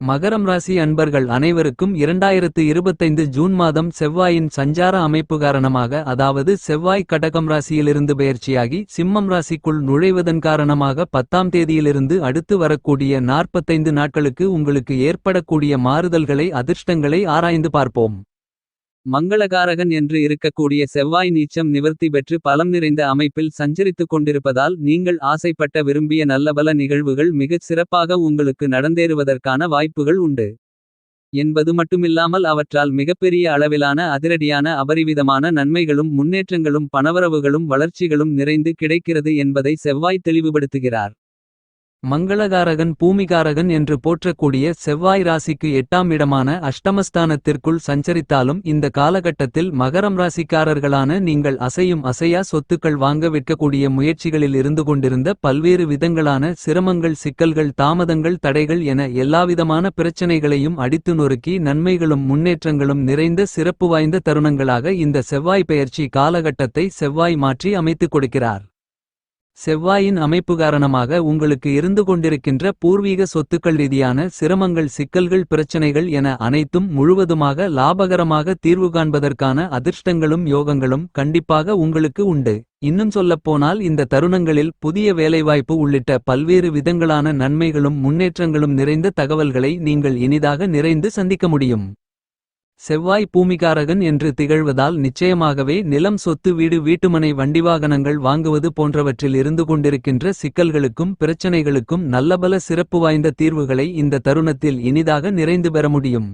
மகரம் ராசி அன்பர்கள் அனைவருக்கும் இரண்டாயிரத்து இருபத்தைந்து ஜூன் மாதம் செவ்வாயின் சஞ்சார அமைப்பு காரணமாக அதாவது செவ்வாய் கடகம் ராசியிலிருந்து பெயர்ச்சியாகி சிம்மம் ராசிக்குள் நுழைவதன் காரணமாக பத்தாம் தேதியிலிருந்து அடுத்து வரக்கூடிய நாற்பத்தைந்து நாட்களுக்கு உங்களுக்கு ஏற்படக்கூடிய மாறுதல்களை அதிர்ஷ்டங்களை ஆராய்ந்து பார்ப்போம். மங்களகாரகன் என்று இருக்கக்கூடிய செவ்வாய் நீச்சம் நிவர்த்தி பெற்று பலம் நிறைந்த அமைப்பில் சஞ்சரித்துக் கொண்டிருப்பதால் நீங்கள் ஆசைப்பட்ட விரும்பிய நல்லபல நிகழ்வுகள் மிகச் சிறப்பாக உங்களுக்கு நடந்தேறுவதற்கான வாய்ப்புகள் உண்டு. என்பது மட்டுமில்லாமல் அவற்றால் மிகப்பெரிய அளவிலான அதிரடியான அபரிவிதமான நன்மைகளும் முன்னேற்றங்களும் பணவரவுகளும் வளர்ச்சிகளும் நிறைந்து கிடைக்கிறது என்பதை செவ்வாய் தெளிவுபடுத்துகிறார். மங்களகாரகன் பூமிகாரகன் என்று போற்றக்கூடிய செவ்வாய் ராசிக்கு எட்டாம் இடமான அஷ்டமஸ்தானத்திற்குள் சஞ்சரித்தாலும் இந்த காலகட்டத்தில் மகரம் ராசிக்காரர்களான நீங்கள் அசையும் அசையா சொத்துக்கள் வாங்க விற்கக்கூடிய முயற்சிகளில் இருந்து கொண்டிருந்த பல்வேறு விதங்களான சிரமங்கள் சிக்கல்கள் தாமதங்கள் தடைகள் என எல்லாவிதமான பிரச்சனைகளையும் அடித்து நொறுக்கி நன்மைகளும் முன்னேற்றங்களும் நிறைந்த சிறப்பு வாய்ந்த தருணங்களாக இந்த செவ்வாய் பெயர்ச்சி காலகட்டத்தை செவ்வாய் மாற்றி அமைத்துக் கொடுக்கிறார். செவ்வாயின் அமைப்பு காரணமாக உங்களுக்கு இருந்து கொண்டிருக்கின்ற பூர்வீக சொத்துக்கள் ரீதியான சிரமங்கள் சிக்கல்கள் பிரச்சனைகள் என அனைத்தும் முழுவதுமாக லாபகரமாக தீர்வு காண்பதற்கான அதிர்ஷ்டங்களும் யோகங்களும் கண்டிப்பாக உங்களுக்கு உண்டு. இன்னும் சொல்லப்போனால் இந்த தருணங்களில் புதிய வேலைவாய்ப்பு உள்ளிட்ட பல்வேறு விதங்களான நன்மைகளும் முன்னேற்றங்களும் நிறைந்த தகவல்களை நீங்கள் இனிதாக நிறைந்து சந்திக்க முடியும். செவ்வாய் பூமிகாரகன் என்று திகழ்வதால் நிச்சயமாகவே நிலம் சொத்து வீடு வீட்டுமனை வண்டிவாகனங்கள் வாங்குவது போன்றவற்றில் இருந்து கொண்டிருக்கின்ற சிக்கல்களுக்கும் பிரச்சனைகளுக்கும் நல்லபல சிறப்பு வாய்ந்த தீர்வுகளை இந்த தருணத்தில் இனிதாக நிறைந்து பெற முடியும்.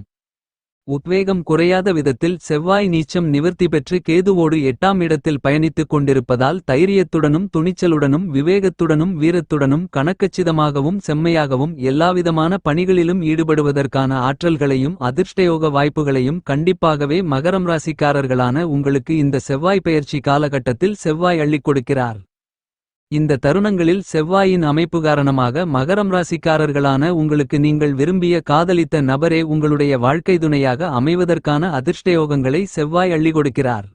உத்வேகம் குறையாத விதத்தில் செவ்வாய் நீச்சம் நிவர்த்தி பெற்று கேதுவோடு எட்டாம் இடத்தில் பயணித்துக் கொண்டிருப்பதால் தைரியத்துடனும் துணிச்சலுடனும் விவேகத்துடனும் வீரத்துடனும் கணக்கச்சிதமாகவும் செம்மையாகவும் எல்லாவிதமான பணிகளிலும் ஈடுபடுவதற்கான ஆற்றல்களையும் அதிர்ஷ்டயோக வாய்ப்புகளையும் கண்டிப்பாகவே மகரம் ராசிக்காரர்களான உங்களுக்கு இந்த செவ்வாய் பெயர்ச்சி காலகட்டத்தில் செவ்வாய் அள்ளிக் கொடுக்கிறார். இந்த தருணங்களில் செவ்வாயின் அமைப்பு காரணமாக மகரம் ராசிக்காரர்களான உங்களுக்கு நீங்கள் விரும்பிய காதலித்த நபரே உங்களுடைய வாழ்க்கை துணையாக அமைவதற்கான அதிர்ஷ்டயோகங்களை செவ்வாய் அள்ளி கொடுக்கிறார்.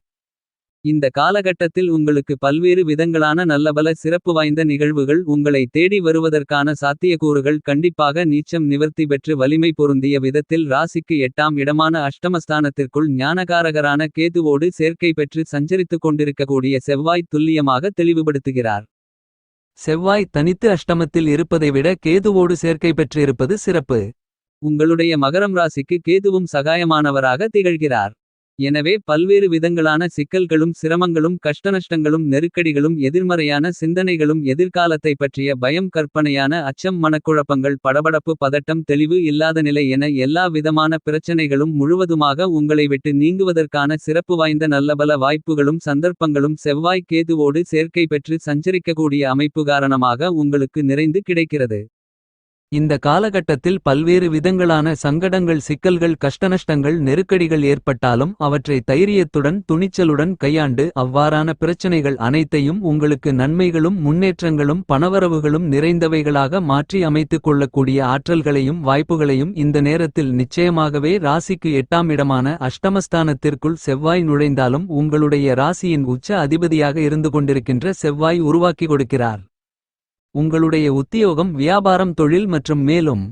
இந்த காலகட்டத்தில் உங்களுக்கு பல்வேறு விதங்களான நல்லபல சிறப்பு வாய்ந்த நிகழ்வுகள் உங்களை தேடி வருவதற்கான சாத்தியக்கூறுகள் கண்டிப்பாக நீச்சம் நிவர்த்தி பெற்று வலிமை பொருந்திய விதத்தில் ராசிக்கு எட்டாம் இடமான அஷ்டமஸ்தானத்திற்குள் ஞானகாரகரான கேதுவோடு சேர்க்கை பெற்று சஞ்சரித்துக் கொண்டிருக்கக்கூடிய செவ்வாய் துல்லியமாக தெளிவுபடுத்துகிறார். செவ்வாய் தனித்து அஷ்டமத்தில் இருப்பதை விட கேதுவோடு சேர்க்கை பெற்றிருப்பது சிறப்பு. உங்களுடைய மகரம் ராசிக்கு கேதுவும் சகாயமானவராக திகழ்கிறார். எனவே பல்வேறு விதங்களான சிக்கல்களும் சிரமங்களும் கஷ்டநஷ்டங்களும் நெருக்கடிகளும் எதிர்மறையான சிந்தனைகளும் எதிர்காலத்தை பற்றிய பயம் கற்பனையான அச்சம் மனக்குழப்பங்கள் படபடப்பு பதட்டம் தெளிவு இல்லாத நிலை என எல்லா விதமான பிரச்சனைகளும் முழுவதுமாக உங்களை விட்டு நீங்குவதற்கான சிறப்பு வாய்ந்த நல்லபல வாய்ப்புகளும் சந்தர்ப்பங்களும் செவ்வாய் கேதுவோடு சேர்க்கை பெற்று சஞ்சரிக்கக்கூடிய அமைப்பு காரணமாக உங்களுக்கு நிறைந்து கிடைக்கிறது. இந்த காலகட்டத்தில் பல்வேறு விதங்களான சங்கடங்கள் சிக்கல்கள் கஷ்டநஷ்டங்கள் நெருக்கடிகள் ஏற்பட்டாலும் அவற்றை தைரியத்துடன் துணிச்சலுடன் கையாண்டு அவ்வாறான பிரச்சனைகள் அனைத்தையும் உங்களுக்கு நன்மைகளும் முன்னேற்றங்களும் பணவரவுகளும் நிறைந்தவைகளாக மாற்றி அமைத்துக் கொள்ளக்கூடிய ஆற்றல்களையும் வாய்ப்புகளையும் இந்த நேரத்தில் நிச்சயமாகவே ராசிக்கு எட்டாம் இடமான அஷ்டமஸ்தானத்திற்குள் செவ்வாய் நுழைந்தாலும் உங்களுடைய ராசியின் உச்ச அதிபதியாக இருந்து கொண்டிருக்கின்ற செவ்வாய் உருவாக்கி கொடுக்கிறார். உங்களுடைய உத்தியோகம் வியாபாரம் தொழில் மற்றும் மேலும்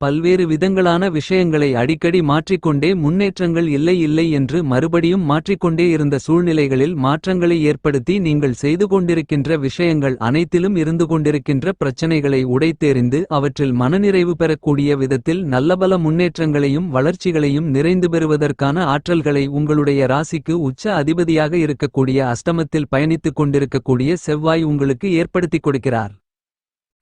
பல்வேறு விதங்களான விஷயங்களை அடிக்கடி மாற்றிக்கொண்டே முன்னேற்றங்கள் இல்லை இல்லை என்று மறுபடியும் மாற்றிக்கொண்டே இருந்த சூழ்நிலைகளில் மாற்றங்களை ஏற்படுத்தி நீங்கள் செய்து கொண்டிருக்கின்ற விஷயங்கள் அனைத்திலும் இருந்து கொண்டிருக்கின்ற பிரச்சனைகளை உடைத்தெறிந்து அவற்றில் மனநிறைவு பெறக்கூடிய விதத்தில் நல்லபல முன்னேற்றங்களையும் வளர்ச்சிகளையும் நிறைந்து பெறுவதற்கான ஆற்றல்களை உங்களுடைய ராசிக்கு உச்ச அதிபதியாக இருக்கக்கூடிய அஷ்டமத்தில் பயணித்துக் கொண்டிருக்கக்கூடிய செவ்வாய் உங்களுக்கு ஏற்படுத்திக் கொடுக்கிறார்.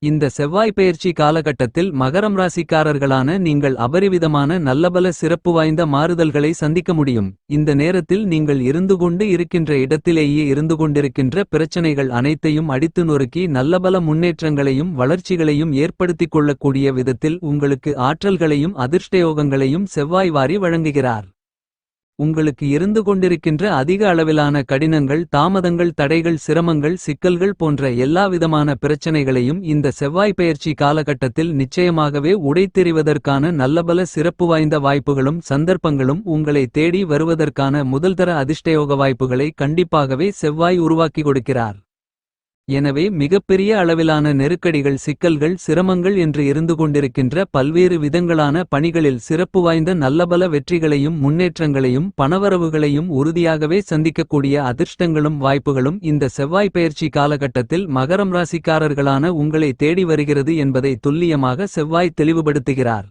இந்த செவ்வாய் பெயர்ச்சி காலகட்டத்தில் மகரம் ராசிக்காரர்களான நீங்கள் அபரிவிதமான நல்லபல சிறப்பு வாய்ந்த மாறுதல்களை சந்திக்க முடியும். இந்த நேரத்தில் நீங்கள் இருந்து கொண்டு இருக்கின்ற இடத்திலேயே இருந்து கொண்டிருக்கின்ற பிரச்சனைகள் அனைத்தையும் அடித்து நொறுக்கி நல்லபல முன்னேற்றங்களையும் வளர்ச்சிகளையும் ஏற்படுத்திக் கொள்ளக்கூடிய விதத்தில் உங்களுக்கு ஆற்றல்களையும் அதிர்ஷ்டயோகங்களையும் செவ்வாய் வாரி வழங்குகிறார். உங்களுக்கு இருந்து கொண்டிருக்கின்ற அதிக அளவிலான கடினங்கள் தாமதங்கள் தடைகள் சிரமங்கள் சிக்கல்கள் போன்ற எல்லாவிதமான பிரச்சனைகளையும் இந்த செவ்வாய் பயிற்சி காலகட்டத்தில் நிச்சயமாகவே உடைத்தெறிவதற்கான நல்லபல சிறப்பு வாய்ந்த வாய்ப்புகளும் சந்தர்ப்பங்களும் உங்களை தேடி வருவதற்கான முதல்தர அதிர்ஷ்டயோக வாய்ப்புகளை கண்டிப்பாகவே செவ்வாய் உருவாக்கி கொடுக்கிறார். எனவே மிகப்பெரிய அளவிலான நெருக்கடிகள் சிக்கல்கள் சிரமங்கள் என்று இருந்து கொண்டிருக்கின்ற பல்வேறு விதங்களான பணிகளில் சிறப்பு வாய்ந்த நல்லபல வெற்றிகளையும் முன்னேற்றங்களையும் பணவரவுகளையும் உறுதியாகவே சந்திக்கக்கூடிய அதிர்ஷ்டங்களும் வாய்ப்புகளும் இந்த செவ்வாய் பயிற்சி காலகட்டத்தில் மகரம் ராசிக்காரர்களான உங்களை தேடி வருகிறது என்பதை துல்லியமாக செவ்வாய் தெளிவுபடுத்துகிறார்.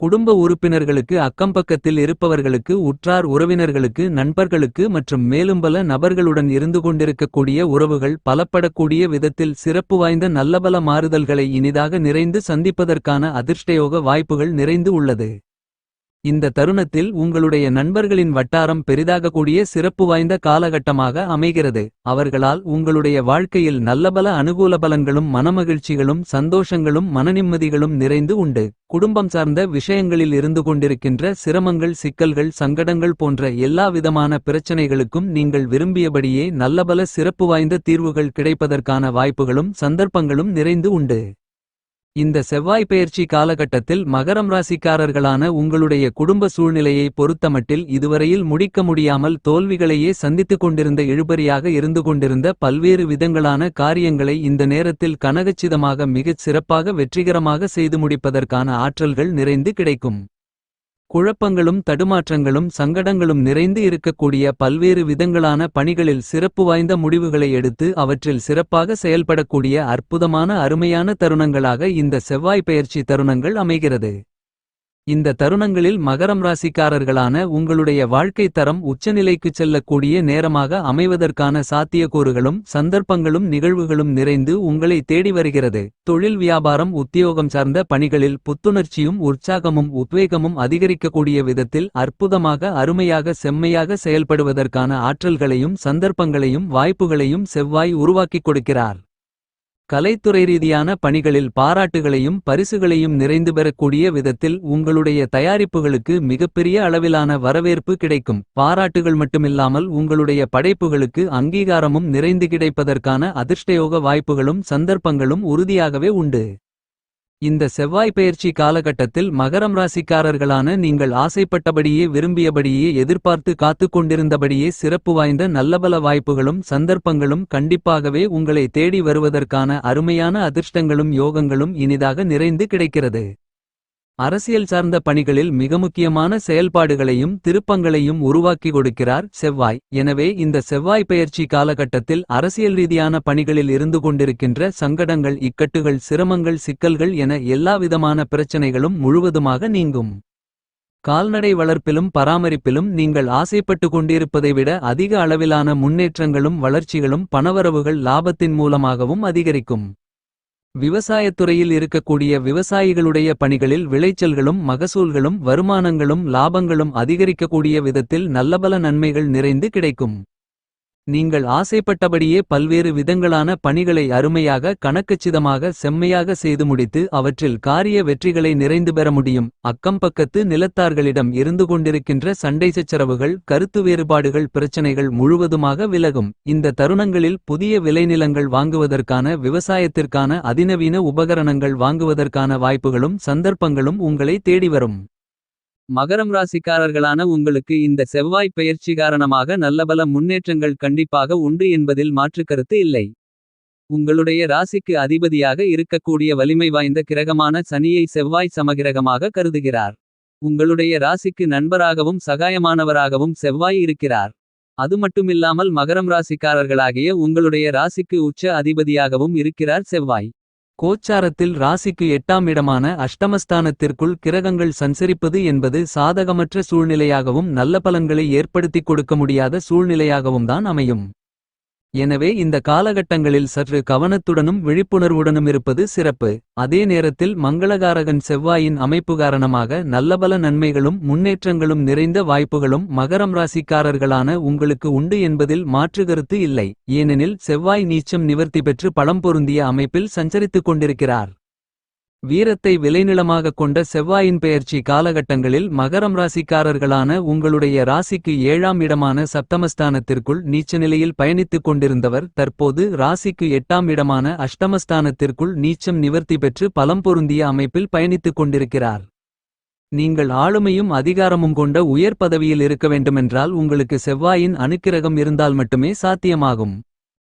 குடும்ப உறுப்பினர்களுக்கு அக்கம்பக்கத்தில் இருப்பவர்களுக்கு உற்றார் உறவினர்களுக்கு நண்பர்களுக்கு மற்றும் மேலும் பல நபர்களுடன் இருந்து கொண்டிருக்கக்கூடிய உறவுகள் பலப்படக்கூடிய விதத்தில் சிறப்பு வாய்ந்த நல்லபல மாறுதல்களை இனிதாக நிறைந்து சந்திப்பதற்கான அதிர்ஷ்டயோக வாய்ப்புகள் நிறைந்து உள்ளது. இந்த தருணத்தில் உங்களுடைய நண்பர்களின் வட்டாரம் பெரிதாகக்கூடிய சிறப்பு வாய்ந்த காலகட்டமாக அமைகிறது. அவர்களால் உங்களுடைய வாழ்க்கையில் நல்லபல அனுகூல பலன்களும் மனமகிழ்ச்சிகளும் சந்தோஷங்களும் மனநிம்மதிகளும் நிறைந்து உண்டு. குடும்பம் சார்ந்த விஷயங்களில் இருந்து கொண்டிருக்கின்ற சிரமங்கள் சிக்கல்கள் சங்கடங்கள் போன்ற எல்லா விதமான பிரச்சனைகளுக்கும் நீங்கள் விரும்பியபடியே நல்லபல சிறப்பு வாய்ந்த தீர்வுகள் கிடைப்பதற்கான வாய்ப்புகளும் சந்தர்ப்பங்களும் நிறைந்து உண்டு. இந்த செவ்வாய் பெயர்ச்சி காலகட்டத்தில் மகரம் ராசிக்காரர்களான உங்களுடைய குடும்ப சூழ்நிலையை பொறுத்தமட்டில் இதுவரையில் முடிக்க முடியாமல் தோல்விகளையே சந்தித்துக் கொண்டிருந்த இழுபறியாக இருந்து கொண்டிருந்த பல்வேறு விதங்களான காரியங்களை இந்த நேரத்தில் கனகச்சிதமாக மிகச் சிறப்பாக வெற்றிகரமாக செய்து முடிப்பதற்கான ஆற்றல்கள் நிறைந்து கிடைக்கும். குழப்பங்களும் தடுமாற்றங்களும் சங்கடங்களும் நிறைந்து இருக்கக்கூடிய பல்வேறு விதங்களான பணிகளில் சிறப்பு வாய்ந்த முடிவுகளை எடுத்து அவற்றில் சிறப்பாக செயல்படக்கூடிய அற்புதமான அருமையான தருணங்களாக இந்த செவ்வாய் பெயர்ச்சி தருணங்கள் அமைகிறது. இந்த தருணங்களில் மகரம் ராசிக்காரர்களான உங்களுடைய வாழ்க்கை தரம் உச்சநிலைக்குச் செல்லக்கூடிய நேரமாக அமைவதற்கான சாத்தியக்கூறுகளும் சந்தர்ப்பங்களும் நிகழ்வுகளும் நிறைந்து உங்களை தேடி வருகிறது. தொழில் வியாபாரம் உத்தியோகம் சார்ந்த பணிகளில் புத்துணர்ச்சியும் உற்சாகமும் உத்வேகமும் அதிகரிக்கக்கூடிய விதத்தில் அற்புதமாக அருமையாக செம்மையாக செயல்படுவதற்கான ஆற்றல்களையும் சந்தர்ப்பங்களையும் வாய்ப்புகளையும் செவ்வாய் உருவாக்கிக் கொடுக்கிறார். கலைத்துறை ரீதியான பணிகளில் பாராட்டுகளையும் பரிசுகளையும் நிறைந்து பெறக்கூடிய விதத்தில் உங்களுடைய தயாரிப்புகளுக்கு மிகப்பெரிய அளவிலான வரவேற்பு கிடைக்கும். பாராட்டுகள் மட்டுமில்லாமல் உங்களுடைய படைப்புகளுக்கு அங்கீகாரமும் நிறைந்து கிடைப்பதற்கான அதிர்ஷ்டயோக வாய்ப்புகளும் சந்தர்ப்பங்களும் உறுதியாகவே உண்டு. இந்த செவ்வாய் பெயர்ச்சி காலகட்டத்தில் மகரம் ராசிக்காரர்களான நீங்கள் ஆசைப்பட்டபடியே விரும்பியபடியே எதிர்பார்த்து காத்துக் கொண்டிருந்தபடியே சிறப்பு வாய்ந்த நல்லபல வாய்ப்புகளும் சந்தர்ப்பங்களும் கண்டிப்பாகவே உங்களை தேடி வருவதற்கான அருமையான அதிர்ஷ்டங்களும் யோகங்களும் இனிதாக நிறைந்து கிடைக்கிறது. அரசியல் சார்ந்த பணிகளில் மிக முக்கியமான செயல்பாடுகளையும் திருப்பங்களையும் உருவாக்கி கொடுக்கிறார் செவ்வாய். எனவே இந்த செவ்வாய் பயிற்சி காலகட்டத்தில் அரசியல் ரீதியான பணிகளில் இருந்து கொண்டிருக்கின்ற சங்கடங்கள் இக்கட்டுகள் சிரமங்கள் சிக்கல்கள் என எல்லாவிதமான பிரச்சனைகளும் முழுவதுமாக நீங்கும். கால்நடை வளர்ப்பிலும் பராமரிப்பிலும் நீங்கள் ஆசைப்பட்டு கொண்டிருப்பதை விட அதிக அளவிலான முன்னேற்றங்களும் வளர்ச்சிகளும் பணவரவுகள் லாபத்தின் மூலமாகவும் அதிகரிக்கும். விவசாயத்துறையில் இருக்கக்கூடிய விவசாயிகளுடைய பணிகளில் விளைச்சல்களும் மகசூல்களும் வருமானங்களும் லாபங்களும் அதிகரிக்கக்கூடிய விதத்தில் நல்லபல நன்மைகள் நிறைந்து கிடைக்கும். நீங்கள் ஆசைப்பட்டபடியே பல்வேறு விதங்களான பணிகளை அருமையாக கணக்கச்சிதமாக செம்மையாக செய்து முடித்து அவற்றில் காரிய வெற்றிகளை நிறைந்து பெற முடியும். அக்கம்பக்கத்து நிலத்தார்களிடம் இருந்து கொண்டிருக்கின்ற சண்டை சச்சரவுகள் கருத்து வேறுபாடுகள் பிரச்சனைகள் முழுவதுமாக விலகும். இந்த தருணங்களில் புதிய விளைநிலங்கள் வாங்குவதற்கான விவசாயத்திற்கான அதிநவீன உபகரணங்கள் வாங்குவதற்கான வாய்ப்புகளும் சந்தர்ப்பங்களும் உங்களை தேடி வரும். மகரம் ராசிக்காரர்களான உங்களுக்கு இந்த செவ்வாய் பெயர்ச்சி காரணமாக நல்லபல முன்னேற்றங்கள் கண்டிப்பாக உண்டு என்பதில் மாற்றுக்கருத்து இல்லை. உங்களுடைய ராசிக்கு அதிபதியாக இருக்கக்கூடிய வலிமை வாய்ந்த கிரகமான சனியை செவ்வாய் சமகிரகமாக கருதுகிறார். உங்களுடைய ராசிக்கு நண்பராகவும் சகாயமானவராகவும் செவ்வாய் இருக்கிறார். அது மட்டுமில்லாமல் மகரம் ராசிக்காரர்களாகிய உங்களுடைய ராசிக்கு உச்ச அதிபதியாகவும் இருக்கிறார் செவ்வாய். கோச்சாரத்தில் ராசிக்கு எட்டாம் இடமான அஷ்டமஸ்தானத்திற்குள் கிரகங்கள் சஞ்சரிப்பது என்பது சாதகமற்ற சூழ்நிலையாகவும் நல்ல பலன்களை ஏற்படுத்திக் கொடுக்க முடியாத சூழ்நிலையாகவும் தான் அமையும். எனவே இந்த காலகட்டங்களில் சற்று கவனத்துடனும் விழிப்புணர்வுடனும் இருப்பது சிறப்பு. அதே நேரத்தில் மங்களகாரகன் செவ்வாயின் அமைப்பு காரணமாக நல்லபல நன்மைகளும் முன்னேற்றங்களும் நிறைந்த வாய்ப்புகளும் மகரம் ராசிக்காரர்களான உங்களுக்கு உண்டு என்பதில் மாற்றுகருத்து இல்லை. ஏனெனில் செவ்வாய் நீச்சம் நிவர்த்தி பெற்று பலம் பொருந்திய அமைப்பில் சஞ்சரித்துக் கொண்டிருக்கிறார். வீரத்தை விளைநிலமாக கொண்ட செவ்வாயின் பெயர்ச்சி காலகட்டங்களில் மகரம் ராசிக்காரர்களான உங்களுடைய ராசிக்கு ஏழாம் இடமான சப்தமஸ்தானத்திற்குள் நீச்ச நிலையில் பயணித்துக் கொண்டிருந்தவர் தற்போது ராசிக்கு எட்டாம் இடமான அஷ்டமஸ்தானத்திற்குள் நீச்சம் நிவர்த்தி பெற்று பலம் பொருந்திய அமைப்பில் பயணித்துக் கொண்டிருக்கிறார். நீங்கள் ஆளுமையும் அதிகாரமும் கொண்ட உயர் பதவியில் இருக்க வேண்டுமென்றால் உங்களுக்கு செவ்வாயின் அணுக்கிரகம் இருந்தால் மட்டுமே சாத்தியமாகும்.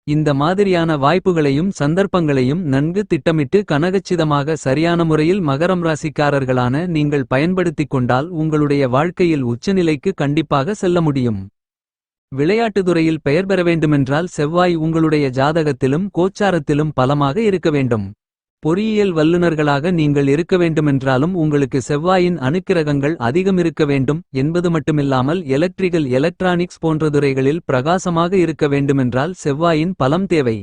இந்த மாதிரியான வாய்ப்புகளையும் சந்தர்ப்பங்களையும் நன்கு திட்டமிட்டு கனகச்சிதமாக சரியான முறையில் மகரம் ராசிக்காரர்களான நீங்கள் பயன்படுத்திக் கொண்டால் உங்களுடைய வாழ்க்கையில் உச்சநிலைக்கு கண்டிப்பாக செல்ல முடியும். விளையாட்டுத் துறையில் பெயர் பெற வேண்டுமென்றால் செவ்வாய் உங்களுடைய ஜாதகத்திலும் கோச்சாரத்திலும் பலமாக இருக்க வேண்டும். பொறியியல் வல்லுநர்களாக நீங்கள் இருக்க வேண்டுமென்றாலும் உங்களுக்கு செவ்வாயின் அணுக்கிரகங்கள் அதிகம் இருக்க வேண்டும் என்பது மட்டுமில்லாமல் எலக்ட்ரிகல் எலக்ட்ரானிக்ஸ் போன்ற துறைகளில் பிரகாசமாக இருக்க வேண்டுமென்றால் செவ்வாயின் பலம் தேவை.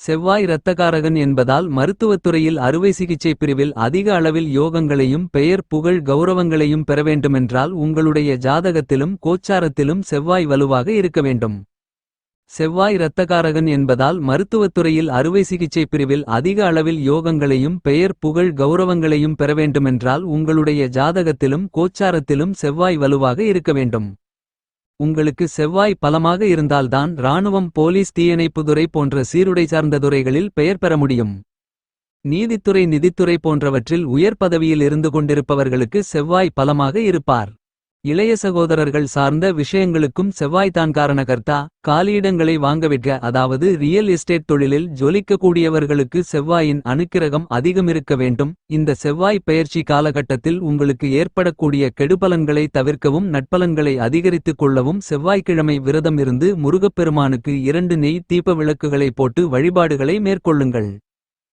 செவ்வாய் இரத்தகாரகன் என்பதால் மருத்துவத்துறையில் அறுவை சிகிச்சை பிரிவில் அதிக அளவில் யோகங்களையும் பெயர் புகழ் கௌரவங்களையும் பெற வேண்டுமென்றால் உங்களுடைய ஜாதகத்திலும் கோச்சாரத்திலும் செவ்வாய் வலுவாக இருக்க வேண்டும். செவ்வாய் இரத்தகாரகன் என்பதால் மருத்துவத்துறையில் அறுவை சிகிச்சை பிரிவில் அதிக அளவில் யோகங்களையும் பெயர் புகழ் கௌரவங்களையும் பெற வேண்டுமென்றால் உங்களுடைய ஜாதகத்திலும் கோச்சாரத்திலும் செவ்வாய் வலுவாக இருக்க வேண்டும். உங்களுக்கு செவ்வாய் பலமாக இருந்தால்தான் இராணுவம் போலீஸ் தீயணைப்புதுறை போன்ற சீருடை சார்ந்த துறைகளில் பெயர் பெற முடியும். நீதித்துறை நிதித்துறை போன்றவற்றில் உயர் பதவியில் இருந்து கொண்டிருப்பவர்களுக்கு செவ்வாய் பலமாக இருப்பார். இளைய சகோதரர்கள் சார்ந்த விஷயங்களுக்கும் செவ்வாய்தான் காரணகர்த்தா. காலியிடங்களை வாங்கவிற்க அதாவது ரியல் எஸ்டேட் தொழிலில் ஜொலிக்கக்கூடியவர்களுக்கு செவ்வாயின் அனுக்கிரகம் அதிகமிருக்க வேண்டும். இந்த செவ்வாய் பயிற்சி காலகட்டத்தில் உங்களுக்கு ஏற்படக்கூடிய கெடுபலன்களை தவிர்க்கவும் நட்பலன்களை அதிகரித்துக் கொள்ளவும் செவ்வாய்க்கிழமை விரதம் இருந்து முருகப்பெருமானுக்கு இரண்டு நெய் தீப விளக்குகளை போட்டு வழிபாடுகளை மேற்கொள்ளுங்கள்.